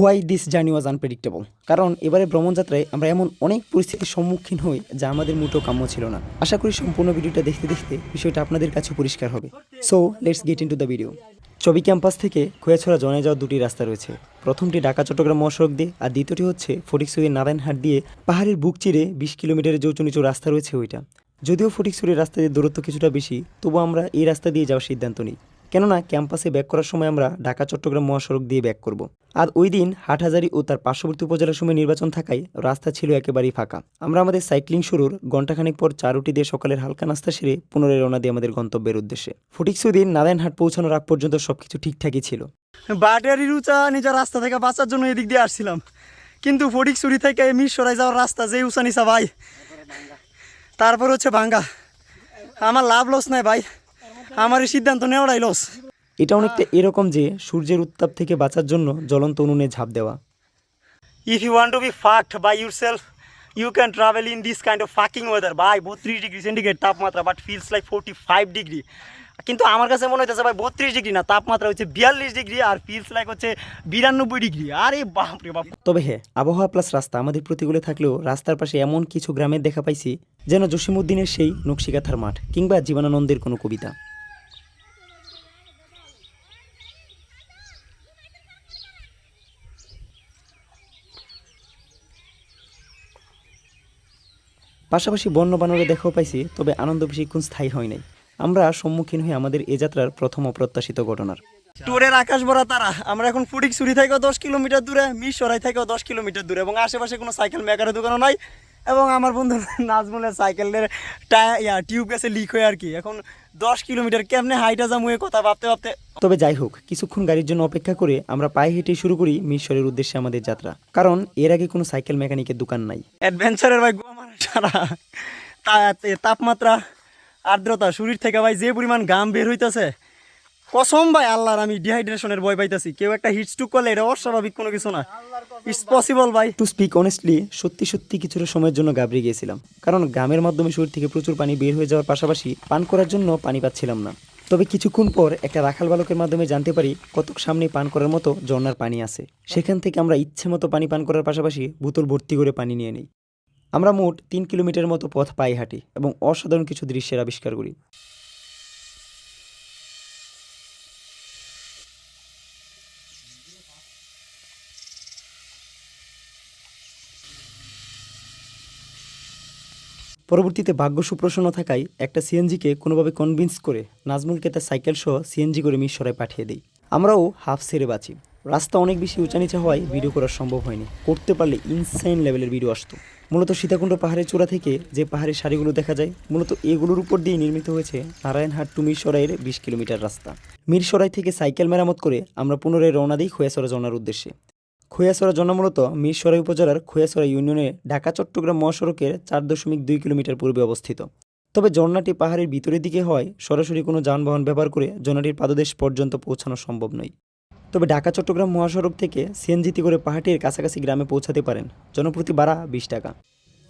Why this journey was unpredictable? কারণ এবারে ভ্রমণযাত্রায় আমরা এমন অনেক পরিস্থিতির সম্মুখীন হই যা আমাদের মোটেও কাম্য ছিল না। আশা করি সম্পূর্ণ ভিডিওটা দেখতে দেখতে বিষয়টা আপনাদের কাছে পরিষ্কার হবে। So let's get into the video video চবি ক্যাম্পাস থেকে খোয়াছড়া জনে যাওয়ার দুটি রাস্তা রয়েছে। প্রথমটি ঢাকা, চট্টগ্রাম মহাসড়ক দিয়ে, আর দ্বিতীয়টি হচ্ছে ফটিকছড়ি নারায়ণহাট দিয়ে পাহাড়ের বুক চিরে বিশ কিলোমিটারের যে উঁচু নিচু রাস্তা রয়েছে ওইটা। যদিও ফটিকছড়ির রাস্তা দিয়ে দূরত্ব কিছুটা বেশি তবু আমরা এই রাস্তা দিয়ে যাওয়ার সিদ্ধান্ত নিই। কেননা ক্যাম্পাসে ব্যাক করার সময় আমরা ঢাকা, চট্টগ্রাম মহাসড়ক দিয়ে ব্যাক করব। আর ওই দিন হাটহাজারি ও তার পার্শ্ববর্তী উপজেলার সময় নির্বাচন থাকায় রাস্তা ছিল একেবারেই ফাঁকা। আমরা আমাদের সাইক্লিং শুরুর ঘণ্টাখানেক পর চারুটি দিয়ে সকালের হালকা নাস্তা সেরে পুনরায় রওনা দিয়ে আমাদের গন্তব্যের উদ্দেশ্যে। ফটিকছড়ির নারায়ণহাট পৌঁছানোর আগ পর্যন্ত সবকিছু ঠিকঠাকই ছিল। বাটারির উঁচা নিজের রাস্তা থেকে বাঁচার জন্য এদিক দিয়ে আসছিলাম। কিন্তু ফটিকছড়ি থেকে মিরসরাই যাওয়ার রাস্তা যে উঁচা নিচা ভাই, তারপর হচ্ছে ভাঙ্গা। আমার লাভ লস নাই ভাই। আমার এই সিদ্ধান্ত নেওয়াটাই লস এটা অনেকটা এরকম যে সূর্যের উত্তাপ থেকে বাঁচার জন্য জ্বলন্ত উনুনে ঝাঁপ দেওয়া। If you want to be fucked by yourself you can travel in this kind of fucking weather ভাই বত্রিশ ডিগ্রি সেন্টিগ্রেড তাপমাত্রা but feels like forty five degree. কিন্তু আমার কাছে মনে হইতেছে ভাই বত্রিশ ডিগ্রি না তাপমাত্রা হচ্ছে বিয়াল্লিশ ডিগ্রি আর ফিলস লাইক হচ্ছে বিরানব্বই ডিগ্রি। আরে বাপ রে বাপ। তবে হ্যাঁ আবহাওয়া প্লাস রাস্তা আমাদের প্রতিকূলে থাকলেও রাস্তার পাশে এমন কিছু গ্রামের দেখা পাইছি যেন জসিমুদ্দিনের সেই নকশিকাথার মাঠ কিংবা জীবনানন্দের কোনো কবিতা। পাশাপাশি বন্য বানরে দেখাও পাইছি তবে আনন্দ বেশিক্ষণ স্থায়ী হয় নাই। আমরা সম্মুখীন হই আমাদের এ যাত্রার প্রথম অপ্রত্যাশিত ঘটনার। ট্যুরের আকাশ ভরা তারা আমরা এখন ফুটিকছড়ি থেকেও দশ কিলোমিটার দূরে মিরসরাই থেকেও দশ কিলোমিটার দূরে এবং আশেপাশে কোনো সাইকেল মেকারের দোকানও নাই এবং আমার বন্ধু নাজমুলের সাইকেলের ইয়া টিউব গেছে লিক হয়ে আর কি। এখন দশ কিলোমিটার কেমনে হাইটা জামুয়ে কথা ভাবতে ভাবতে। তবে যাই হোক কিছুক্ষণ গাড়ির জন্য অপেক্ষা করে আমরা পায়ে হেঁটে শুরু করি মিশরের উদ্দেশ্যে আমাদের যাত্রা। কারণ এর আগে কোনো সাইকেল মেকানিকের দোকান নাই। অ্যাডভেঞ্চারের ভাই সারা তাপমাত্রা, আর্দ্রতা, শরীর থেকে ভাই যে পরিমাণ গাম বের হইতেছে, কসম ভাই আল্লাহর আমি ডিহাইড্রেশনের ভয় পাইতেছি। কেউ একটা হিট স্ট্রোক করলে এটা অস্বাভাবিক কোনো কিছু না। ইটস পসিবল ভাই। টু স্পিক অনেস্টলি সত্যি সত্যি কিছুটা সময়ের জন্য গাবড়ে গিয়েছিলাম। কারণ গ্রামের মাধ্যমে শরীর থেকে প্রচুর পানি বের হয়ে যাওয়ার পাশাপাশি পান করার জন্য পানি পাচ্ছিলাম না। তবে কিছুক্ষণ পর একটা রাখাল বালকের মাধ্যমে জানতে পারি, কতক সামনে পান করার মতো ঝর্ণার পানি আছে। সেখান থেকে আমরা ইচ্ছে মতো পানি পান করার পাশাপাশি বোতল ভর্তি করে পানি নিয়ে নিই। আমরা মোট তিন কিলোমিটার মতো পথ পায়ে হাঁটি এবং অসাধারণ কিছু দৃশ্যের আবিষ্কার করি। পরবর্তীতে ভাগ্য সুপ্রসন্ন থাকায় একটা সিএনজিকে কোনোভাবে কনভিন্স করে নাজমুলকে তার সাইকেল সহ সিএনজি করে মিশরায় পাঠিয়ে দিই। আমরাও হাফ সেরে বাঁচি। রাস্তা অনেক বেশি উঁচা নিচা হওয়ায় ভিডিও করা সম্ভব হয়নি। করতে পারলে ইনসাইন লেভেলের ভিডিও আসতো। মূলত সীতাকুণ্ড পাহাড়ের চূড়া থেকে যে পাহাড়ের সারিগুলো দেখা যায়, মূলত এগুলোর উপর দিয়ে নির্মিত হয়েছে নারায়ণহাট টু মিরসরাইয়ের বিশ কিলোমিটার রাস্তা। মিরসরাই থেকে সাইকেল মেরামত করে আমরা পুনরায় রওনা দিই খোয়াসরা জনার উদ্দেশ্যে। খোয়াসরা জনা মূলত মিরসরাই উপজেলার খোয়াসরা ইউনিয়নে ঢাকা চট্টগ্রাম মহাসড়কের চার দশমিক দুই কিলোমিটার পূর্বে অবস্থিত। তবে ঝর্ণাটি পাহাড়ের ভিতরের দিকে হওয়ায় সরাসরি কোনো যানবাহন ব্যবহার করে ঝর্ণাটির পাদদেশ পর্যন্ত পৌঁছানো সম্ভব নয়। তবে ঢাকা, চট্টগ্রাম মহাসড়ক থেকে সিএনজিতে করে পাহাড়টির কাছাকাছি গ্রামে পৌঁছাতে পারেন। জনপ্রতি ভাড়া বিশ টাকা।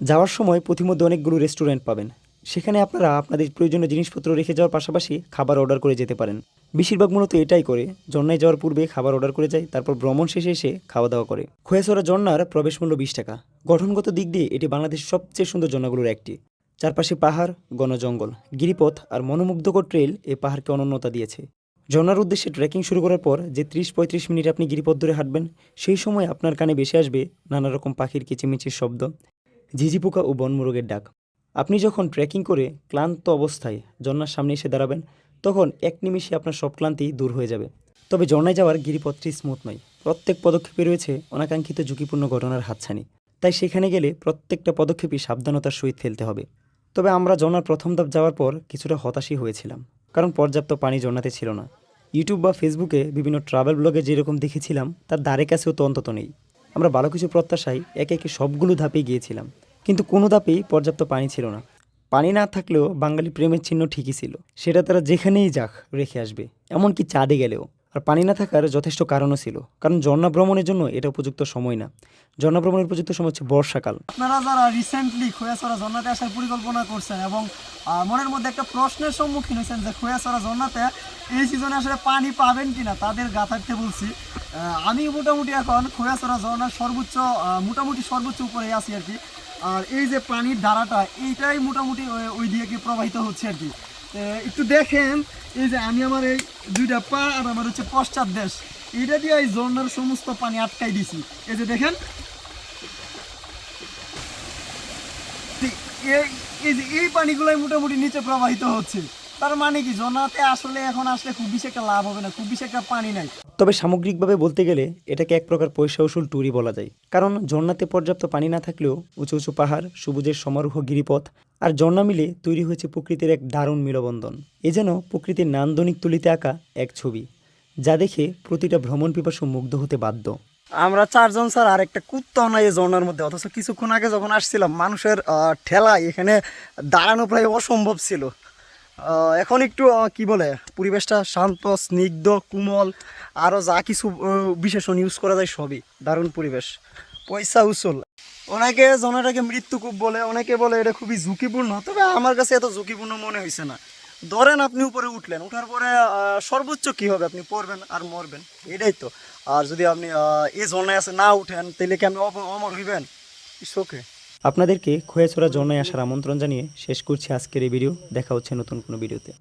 যাওয়ার সময় পথিমধ্যে অনেকগুলো রেস্টুরেন্ট পাবেন। সেখানে আপনারা আপনাদের প্রয়োজনীয় জিনিসপত্র রেখে যাওয়ার পাশাপাশি খাবার অর্ডার করে যেতে পারেন। বেশিরভাগ মূলত এটাই করে। জন্নায় যাওয়ার পূর্বে খাবার অর্ডার করে যায়, তারপর ভ্রমণ শেষে এসে খাওয়া দাওয়া করে। খোয়াছড়া জন্নার প্রবেশ মূল্য বিশ টাকা। গঠনগত দিক দিয়ে এটি বাংলাদেশের সবচেয়ে সুন্দর জন্নাগুলোর একটি। চারপাশে পাহাড় গণজঙ্গল গিরিপথ আর মনোমুগ্ধকর ট্রেল এ পাহাড়কে অনন্যতা দিয়েছে। ঝর্ণার উদ্দেশ্যে ট্রেকিং শুরু করার পর যে ত্রিশ পঁয়ত্রিশ মিনিট আপনি গিরিপথ ধরে হাঁটবেন, সেই সময় আপনার কানে বেশি আসবে নানা রকম পাখির কিচিমিচির শব্দ, ঝিঝি পোকা ও বনমুরগের ডাক। আপনি যখন ট্রেকিং করে ক্লান্ত অবস্থায় ঝর্ণার সামনে এসে দাঁড়াবেন, তখন এক নিমিষে আপনার সব ক্লান্তি দূর হয়ে যাবে। তবে ঝর্ণায় যাওয়ার গিরিপথটি স্মুথ নয়। প্রত্যেক পদক্ষেপে রয়েছে অনাকাঙ্ক্ষিত ঝুঁকিপূর্ণ ঘটনার হাতছানি। তাই সেখানে গেলে প্রত্যেকটা পদক্ষেপই সাবধানতার সহিত ফেলতে হবে। তবে আমরা ঝর্ণার প্রথম ধাপ যাওয়ার পর কিছুটা হতাশই হয়েছিলাম, কারণ পর্যাপ্ত পানি ঝর্ণাতে ছিল না। ইউটিউব বা ফেসবুকে বিভিন্ন ট্রাভেল ব্লগে যেরকম দেখেছিলাম, তার দ্বারে কাছেও তো অন্তত নেই। আমরা ভালো কিছু প্রত্যাশায় একে একে সবগুলো ধাপে গিয়েছিলাম। কিন্তু কোনো ধাপেই পর্যাপ্ত পানি ছিল না। পানি না থাকলেও বাঙালি প্রেমের চিহ্ন ঠিকই ছিল। সেটা তারা যেখানেই যাক রেখে আসবে, এমনকি চাঁদে গেলেও। আর পানি না থাকার যথেষ্ট কারণও ছিল। কারণ ঝর্ণা ভ্রমণের জন্য এটা উপযুক্ত সময় না। ঝর্ণা ভ্রমণের উপযুক্ত সময় হচ্ছে বর্ষাকাল। আপনারা যারা রিসেন্টলি খোয়াছড়া ঝর্ণাতে আসার পরিকল্পনা করছেন এবং মনের মধ্যে একটা প্রশ্নের সম্মুখীন হয়েছেন যে খোয়াছড়া ঝর্ণাতে এই সিজনে আসলে পানি পাবেন কিনা, তাদের গাথার্থে বলছি। আমি মোটামুটি এখন খোয়াছড়া ঝর্ণার সর্বোচ্চ মোটামুটি সর্বোচ্চ উপরে আছি আর কি। আর এই যে পানির ধারাটা, এইটাই মোটামুটি ওই- দিকে কি প্রবাহিত হচ্ছে আর কি। একটু দেখেন, এই যে আমি আমার এই দুইটা পা আর আমার হচ্ছে পশ্চাৎ দেশ এটা দিয়ে এই ঝর্ণার সমস্ত পানি আটকাই দিছি। এই যে দেখেন। এই- পানিগুলোই মোটামুটি নিচে প্রবাহিত হচ্ছে। তার মানে কি? জনাতে আসলে এখন আসলে খুব বেশি একটা লাভ হবে না খুব বেশি একটা পানি নাই। তবে সামগ্রিকভাবে বলতে গেলে এটাকে এক প্রকার পয়সা উসুল ট্যুরই বলা যায়। কারণ ঝর্ণাতে পর্যাপ্ত পানি না থাকলেও উঁচু উঁচু পাহাড় সবুজের সমারোহ গিরিপথ আর ঝর্ণা মিলে তৈরি হয়েছে প্রকৃতির এক দারুণ মিলবন্ধন। এ যেন প্রকৃতির নান্দনিক তুলিতে আঁকা এক ছবি যা দেখে প্রতিটা ভ্রমণ পিপাসু মুগ্ধ হতে বাধ্য। আমরা চারজন স্যার আর একটা কুত্তাও নাই এই ঝর্ণার মধ্যে। অথচ কিছুক্ষণ আগে যখন আসছিলাম মানুষের আহ, ঠেলায় এখানে দাঁড়ানো প্রায় অসম্ভব ছিল। এখন একটু কি বলে, পরিবেশটা শান্ত, স্নিগ্ধ, কোমল আরও যা কিছু বিশেষণ ইউজ করা যায় সবই। দারুণ পরিবেশ। পয়সা উসল। অনেকে জনটাকে মৃত্যুকূপ বলে, অনেকে বলে এটা খুবই ঝুঁকিপূর্ণ, তবে আমার কাছে এত ঝুঁকিপূর্ণ মনে হয়েছে না। ধরেন আপনি উপরে উঠলেন, উঠার পরে সর্বোচ্চ কি হবে? আপনি পড়বেন আর মরবেন। এটাই তো। আর যদি আপনি এই ঝর্ণায় আছে না উঠেন, তাহলে কি আপনি অমর হইবেন? ইটস ওকে আপনাদেরকে খোয়াছড়া জন্য আসার আমন্ত্রণ জানিয়ে শেষ করছি আজকের এই ভিডিও। দেখা হচ্ছে নতুন কোনো ভিডিওতে।